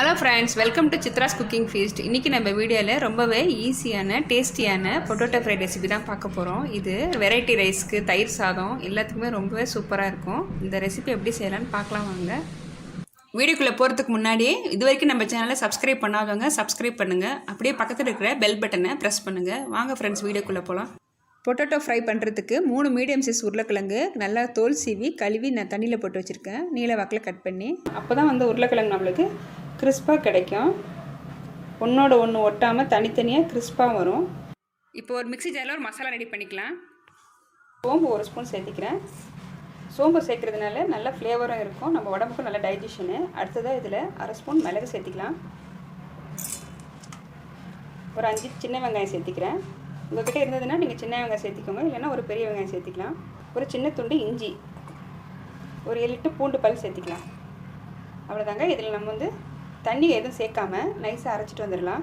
Hello friends welcome to Chitra's cooking feast இன்றைக்கி நம்ம வீடியோவில் ரொம்பவே ஈஸியான டேஸ்டியான பொட்டோட்டோ ஃப்ரை ரெசிபி தான் பார்க்க போகிறோம் இது வெரைட்டி ரைஸ்க்கு தயிர் சாதம் எல்லாத்துக்குமே ரொம்பவே சூப்பராக இருக்கும். இந்த ரெசிபி எப்படி செய்யலாம்னு பார்க்கலாம் வாங்க. வீடியோக்குள்ளே போகிறதுக்கு முன்னாடி இது வரைக்கும் நம்ம சேனலை சப்ஸ்கிரைப் பண்ணாதவங்க சப்ஸ்கிரைப் பண்ணுங்கள் அப்படியே பக்கத்தில் இருக்கிற பெல் பட்டனை ப்ரெஸ் பண்ணுங்கள் வாங்க ஃப்ரெண்ட்ஸ் வீடியோக்குள்ளே போகலாம் பொட்டேட்டோ ஃப்ரை பண்ணுறதுக்கு மூணு மீடியம் சைஸ் உருளைக்கிழங்கு நல்லா தோல் சீவி கழுவி நான் தண்ணியில் போட்டு வச்சுருக்கேன். நீல வாக்கில் கட் பண்ணி அப்போ தான் வந்து உருளைக்கிழங்கு நம்மளுக்கு கிறிஸ்பாக கிடைக்கும். ஒன்றோட ஒன்று ஒட்டாமல் தனித்தனியாக கிறிஸ்பாக வரும். இப்போ ஒரு மிக்ஸி ஜாரில் ஒரு மசாலா ரெடி பண்ணிக்கலாம். சோம்பு ஒரு ஸ்பூன் சேர்த்திக்கிறேன். சோம்பு சேர்க்குறதுனால நல்ல ஃப்ளேவரும் இருக்கும். நம்ம உடம்புக்கும் நல்ல டைஜஷனு அடுத்ததாக இதில் அரை ஸ்பூன் மிளகு சேர்த்திக்கலாம். ஒரு அஞ்சு சின்ன வெங்காயம் சேர்த்திக்கிறேன். உங்கள்கிட்ட இருந்ததுன்னா நீங்கள் சின்ன வெங்காயம் சேர்த்திக்கோங்க. இல்லைன்னா ஒரு பெரிய வெங்காயம் சேர்த்திக்கலாம். ஒரு சின்ன துண்டு இஞ்சி. ஒரு ஏழு எட்டு பூண்டு பல் சேர்த்திக்கலாம். அவ்வளோதாங்க இதில் நம்ம வந்து தண்ணி எதுவும் சேர்க்காம நைஸாக அரைச்சிட்டு வந்துடலாம்.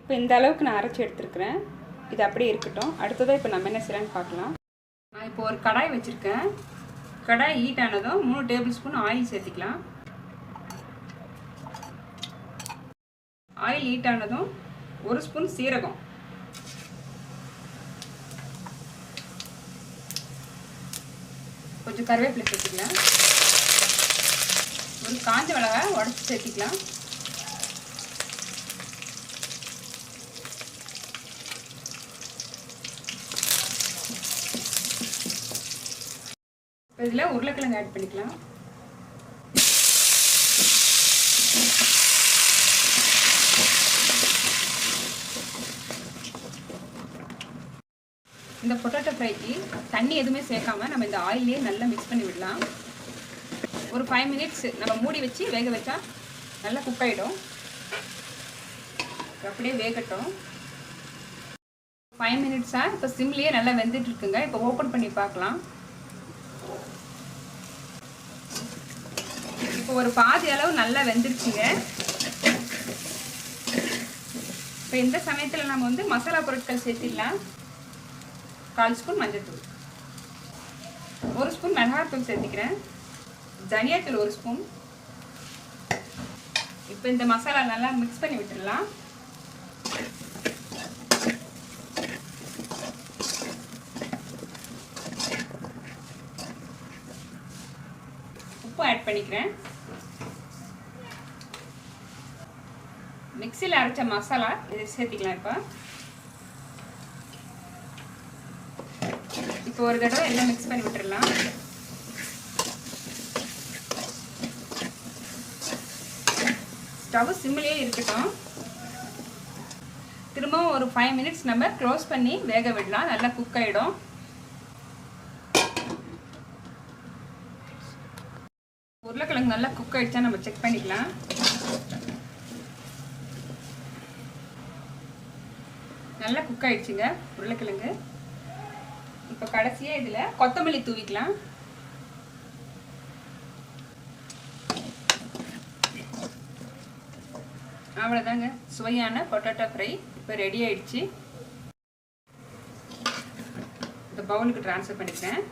இப்போ இந்த அளவுக்கு நான் அரைச்சி எடுத்துருக்குறேன். இது அப்படியே இருக்கட்டும். அடுத்ததாக இப்போ நம்ம என்ன செய்யலான்னு பார்க்கலாம். நான் இப்போ ஒரு கடாய் வச்சுருக்கேன். கடாய் ஹீட் ஆனதும் மூணு டேபிள் ஸ்பூன் ஆயில் சேர்த்திக்கலாம். ஆயில் ஹீட் ஆனதும் ஒரு ஸ்பூன் சீரகம். கொஞ்சம் கருவேப்பிலை சேர்த்துக்கலாம். ஒரு காஞ்ச மிளகாய் உடச்சி சேர்த்திக்கலாம். இதில் உருளைக்கிழங்கு ஆட் பண்ணிக்கலாம். இந்த பொட்டேட்டோ ஃப்ரைக்கு தண்ணி எதுவுமே சேர்க்காம நம்ம இந்த ஆயிலே நல்லா மிக்ஸ் பண்ணி விடலாம். ஒரு ஃபைவ் மினிட்ஸ் நம்ம மூடி வச்சு வேக வச்சா நல்லா குக் ஆகிடும் அப்படியே வேகட்டும். ஃபைவ் மினிட்ஸாக இப்போ சிம்லேயே நல்லா வெந்துட்டு இருக்குங்க இப்போ ஓப்பன் பண்ணி பார்க்கலாம். இப்போ ஒரு பாதி அளவு நல்லா வெந்துருச்சுங்க. இப்போ இந்த சமயத்தில் நம்ம வந்து மசாலா பொருட்கள் சேர்த்திடலாம். கால் ஸ்பூன் மஞ்சள் தூள் ஒரு ஸ்பூன் மிளகாத்தூள் சேர்த்திக்கிறேன். தனியாத்தூள் ஒரு ஸ்பூன். இப்போ இந்த மசாலா நல்லா மிக்ஸ் பண்ணி விட்டுடலாம். உப்பு ஆட் பண்ணிக்கிறேன். மிக்சியில் அரைச்ச மசாலா இதை சேர்த்திக்கலாம் இப்போ. இப்போ ஒரு தடவை எல்லாம் மிக்ஸ் பண்ணி விட்டுடலாம். ஸ்டவ் சிம்மிலே இருக்கட்டும். திரும்பவும் ஒரு ஃபைவ் மினிட்ஸ் நம்ம க்ளோஸ் பண்ணி வேக விடலாம். நல்லா குக் ஆகிடும் உருளைக்கிழங்கு நல்லா குக் ஆகிடுச்சா நம்ம செக் பண்ணிக்கலாம். நல்லா குக் ஆகிடுச்சுங்க உருளைக்கிழங்கு. இப்போ கடைசியாக இதில் கொத்தமல்லி தூவிக்கலாம். அவ்வளோதாங்க சுவையான பொட்டேட்டோ ஃப்ரை இப்போ ரெடி ஆயிடுச்சு. இந்த பவுலுக்கு ட்ரான்ஸ்ஃபர் பண்ணிக்கிறேன்.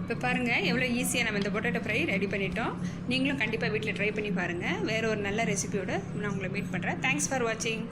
இப்போ பாருங்கள் எவ்வளோ ஈஸியாக நம்ம இந்த பொட்டேட்டோ ஃப்ரை ரெடி பண்ணிட்டோம். நீங்களும் கண்டிப்பாக வீட்டில் ட்ரை பண்ணி பாருங்கள் வேறு ஒரு நல்ல ரெசிபியோடு நான் உங்களை மீட் பண்ணுறேன் தேங்க்ஸ் ஃபார் வாட்சிங்